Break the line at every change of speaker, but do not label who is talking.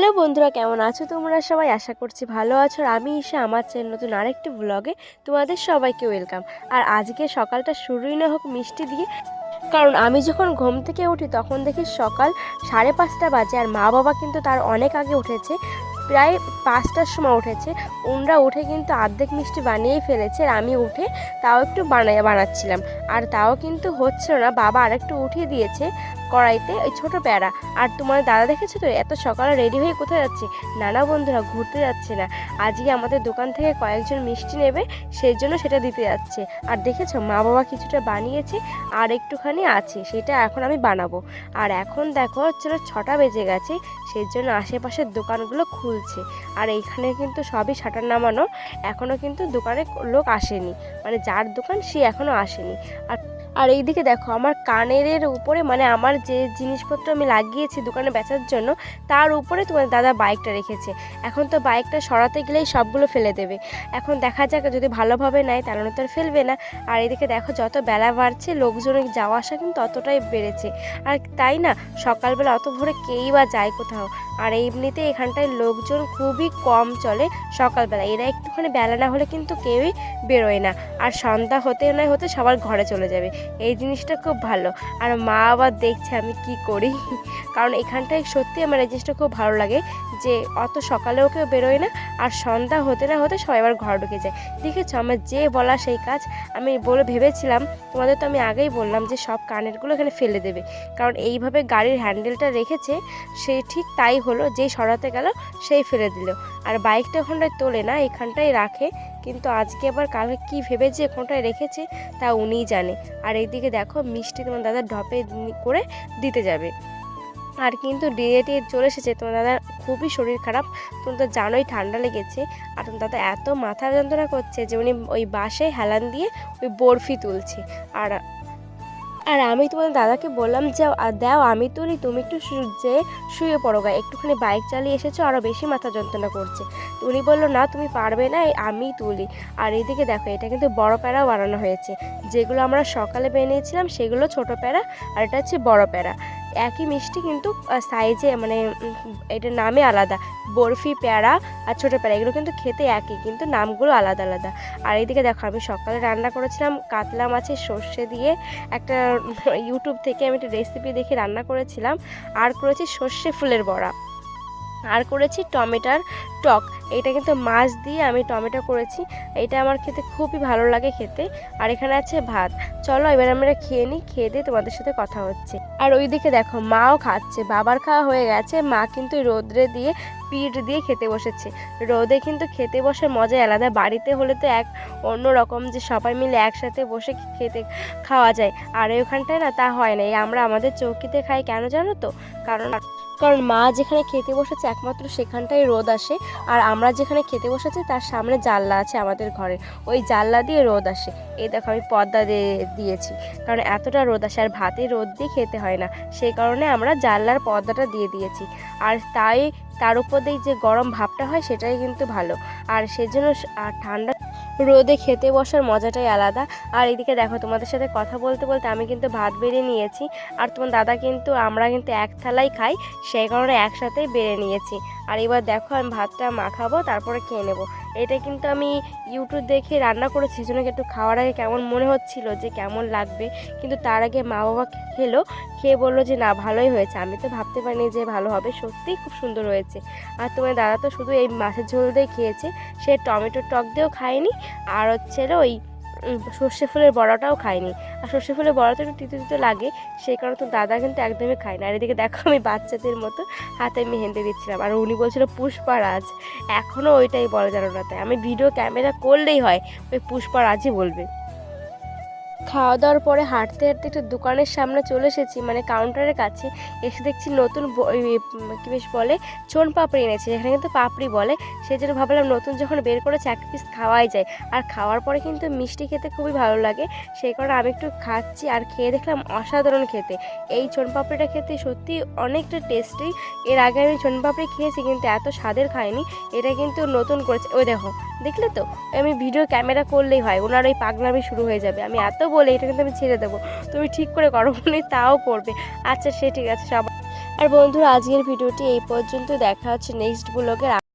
Hello বন্ধুরা, কেমন আছো তোমরা? সবাই আশা করছি ভালো আছো। আর আমি এসে আমার চ্যানেল নতুন আরেকটি ব্লগে তোমাদের সবাইকে ওয়েলকাম আর আজকে সকালটা শুরুই না হোক মিষ্টি দিয়ে, কারণ আমি যখন ঘুম থেকে উঠি তখন দেখি সকাল সাড়ে পাঁচটা বাজে আর মা বাবা কিন্তু তার অনেক আগে উঠেছে, প্রায় পাঁচটার সময় উঠেছে। ওনরা উঠে কিন্তু অর্ধেক মিষ্টি বানিয়েই ফেলেছে আর আমি উঠে তাও একটু বানাই, বানাচ্ছিলাম। আর তাও কিন্তু হচ্ছিল না, বাবা আরেকটু উঠিয়ে দিয়েছে। কড়াইতে ওই ছোটো প্যারা। আর তোমার দাদা দেখেছ তো? এত সকালে রেডি হয়ে কোথায় যাচ্ছে? নানা বন্ধুরা ঘুরতে যাচ্ছে না। আজকে আমাদের দোকান থেকে কয়েকজন মিষ্টি নেবে সেই জন্য সেটা দিতে যাচ্ছে। আর দেখেছ, মা বাবা কিছুটা বানিয়েছে, আর একটুখানি আছে, সেটা এখন আমি বানাবো। আর এখন দেখো হচ্ছিল ছটা বেজে গেছে সেই জন্য আশেপাশের দোকানগুলো খুলছে। আর এইখানে কিন্তু সবই শাটার নামানো। এখনও কিন্তু দোকানে লোক আসেনি। মানে যার দোকান সে এখনও আসেনি। আর আর এইদিকে দেখো, আমার কানের উপরে মানে আমার যে জিনিসপত্র আমি লাগিয়েছি দোকানে বেচার জন্য, তার উপরে তোমার দাদা বাইকটা রেখেছে। এখন তো বাইকটা সরাতে গেলেই সবগুলো ফেলে দেবে। এখন দেখা যাক, যদি ভালোভাবে নেয়, তাহলে তো আর ফেলবে না। আর এদিকে দেখো, যত বেলা বাড়ছে লোকজনের যাওয়া আসা কিন্তু ততটাই বেড়েছে। আর তাই না, সকালবেলা অত ভোরে কেই বা যায় কোথাও? আর এমনিতে এখানটায় লোকজন খুবই কম চলে সকালবেলা। এরা একটুখানি বেলা না হলে কিন্তু কেউই বেরোয় না। আর সন্ধ্যা হতে না হতে সবার ঘরে চলে যাবে। এই জিনিসটা খুব ভালো। আর মা আবার দেখছে আমি কি করি? কারণ এখানটায় সত্যি আমার এই জিনিসটা খুব ভালো লাগে যে, অত সকালেও কেউ বেরোয় না, আর সন্ধ্যা হতে না হতে সবাই আবার ঘর ঢুকে যায়। দেখেছ? আমার যে বলা সেই কাজ আমি বলে ভেবেছিলাম, তোমাদের তো আমি আগেই বললাম যে, সব কানেরগুলো এখানে ফেলে দেবে। কারণ এইভাবে গাড়ির হ্যান্ডেলটা রেখেছে, সে ঠিক তাই হলো, যেই সরাতে গেল, সেই ফেলে দিল। আর বাইকটা ওখানটায় তোলে না, এখানটায় রাখে কিন্তু আজকে আবার কালকে কি ভেবে যে ওখানটায় রেখেছে, তা উনিই জানে। আর এইদিকে দেখো, মিষ্টি তোমার দাদা ঢপে করে দিতে যাবে। আর কিন্তু ডিএটি চলে এসেছে, তোমার দাদার খুবই শরীর খারাপ তোমার তো জানোই ঠান্ডা লেগেছে। আর তোমার দাদা এত মাথা যন্ত্রণা করছে যে উনি ওই বাসে হেলান দিয়ে ওই বরফি তুলছে। আর আর আমি তোমাদের দাদাকে বললাম যে দাও আমি তুলি, তুমি একটু যে শুয়ে পড়ো গা একটুখানি বাইক চালিয়ে এসেছ আরও বেশি মাথা যন্ত্রণা করছে। উনি বলল, না, তুমি পারবে না আমি তুলি। আর এদিকে দেখো, এটা কিন্তু বড় প্যারাও বানানো হয়েছে। যেগুলো আমরা সকালে বানিয়েছিলাম সেগুলো ছোট প্যারা, আর এটা হচ্ছে বড় প্যারা। একই মিষ্টি কিন্তু সাইজে মানে এটার নামে আলাদা। বরফি প্যারা আর ছোটো প্যারা, এগুলো কিন্তু খেতে একই, কিন্তু নামগুলো আলাদা আলাদা। আর এইদিকে দেখো, আমি সকালে রান্না করেছিলাম কাতলা মাছের সর্ষে দিয়ে। একটা ইউটিউব থেকে আমি একটা রেসিপি দেখে রান্না করেছিলাম। আর করেছি সর্ষে ফুলের বড়া। আর করেছি টমেটোর টক। এটা কিন্তু মাছ দিয়ে আমি টমেটো করেছি। এটা আমার খেতে খুবই ভালো লাগে খেতে। আর এখানে আছে ভাত। চলো এবার আমরা খেয়ে নিই, খেয়ে দিয়ে তোমাদের সাথে কথা হচ্ছে। আর ওইদিকে দেখো, মাও খাচ্ছে। বাবার খাওয়া হয়ে গেছে। মা কিন্তু রোদ্রে দিয়ে পিঠ দিয়ে খেতে বসেছে। রোদে কিন্তু খেতে বসে মজা আলাদা। বাড়িতে হলে তো এক অন্য রকম যে সবাই মিলে একসাথে বসে খেতে খাওয়া যায়। আর ওখানটায় না তা হয় না। আমরা আমাদের চৌকিতে খাই কেন জানো তো? কারণ কারণ মা যেখানে খেতে বসেছে একমাত্র সেখানটাই রোদ আসে, আর আমরা যেখানে খেতে বসেছি তার সামনে জানলা আছে আমাদের ঘরে। ওই জানলা দিয়ে রোদ আসে। এই দেখো আমি পর্দা দিয়ে দিয়েছি, কারণ এতটা রোদ আসে আর ভাতে রোদ দিয়ে খেতে হয় না। সেই কারণে আমরা জানলার পর্দাটা দিয়ে দিয়েছি। আর তাই তার উপর দিয়ে যে গরম ভাবটা হয় সেটাই কিন্তু ভালো। আর সেজন্য আর ঠান্ডা রোদে খেতে বসার মজাটাই আলাদা। আর এদিকে দেখো, তোমাদের সাথে কথা বলতে বলতে আমি কিন্তু ভাত বেড়ে নিয়েছি। আর তোমার দাদা কিন্তু, আমরা কিন্তু এক থালাই খাই সেই কারণে একসাথেই বেড়ে নিয়েছি। আর এবার দেখো, আমি ভাতটা মাখাবো, তারপরে খেয়ে নেব। এটা কিন্তু আমি ইউটিউব দেখে রান্না করেছি, সেজন্য একটু খাওয়ার আগে কেমন মনে হচ্ছিল যে কেমন লাগবে। কিন্তু তার আগে মা বাবা খেলো, খেয়ে বলল যে, না, ভালোই হয়েছে। আমি তো ভাবতে পারিনি যে ভালো হবে, সত্যিই খুব সুন্দর হয়েছে। আর তোমার দাদা তো শুধু এই মাছের ঝোল দিয়ে খেয়েছে, সে টমেটো টক দিয়েও খায়নি, আর হচ্ছে ওই সর্ষে ফুলের বড়াটাও খাইনি। আর সর্ষে ফুলের বড়াটা একটু তিতো তিতো লাগে, সেই কারণে তো দাদা কিন্তু একদমই খায় না। আর এদিকে দেখো আমি বাচ্চাদের মতো হাতে আমি হেঁটে দিচ্ছিলাম। আর উনি বলছিল, পুষ্পারাজ। এখনও ওইটাই বলা যেন না তাই। আমি ভিডিও ক্যামেরা করলেই হয়, ওই পুষ্পারাজই বলবে। খাওয়া দাওয়ার পরে হাঁটতে হাঁটতে একটু দোকানের সামনে চলে এসেছি মানে কাউন্টারের কাছে। এসে দেখছি নতুন কি বেশ বলে, চোন পাপড়ি এনেছে। এখানে কিন্তু পাপড়ি বলে। সেই জন্য ভাবলাম নতুন যখন বের করেছে এক পিস খাওয়াই যায়। আর খাওয়ার পরে কিন্তু মিষ্টি খেতে খুবই ভালো লাগে। সেই কারণে আমি একটু খাচ্ছি আর খেয়ে দেখলাম অসাধারণ খেতে। এই চোন পাপড়িটা খেতে সত্যি অনেকটা টেস্টি এর আগে আমি চোন পাপড়ি খেয়েছি, কিন্তু এত স্বাদের খাইনি। এটা কিন্তু নতুন করেছে। ওই দেখো দেখলে তো? আমি ভিডিও ক্যামেরা করলেই হয়, ওনার ওই পাগলামি শুরু হয়ে যাবে। আমি এত বলে এটা কিন্তু আমি ছেড়ে দেবো। তুমি ঠিক করে করো বলে তাও করবে। আচ্ছা সে ঠিক আছে সবাই আর বন্ধুরা, আজকের ভিডিওটি এই পর্যন্ত, দেখা হচ্ছে নেক্সট ব্লগের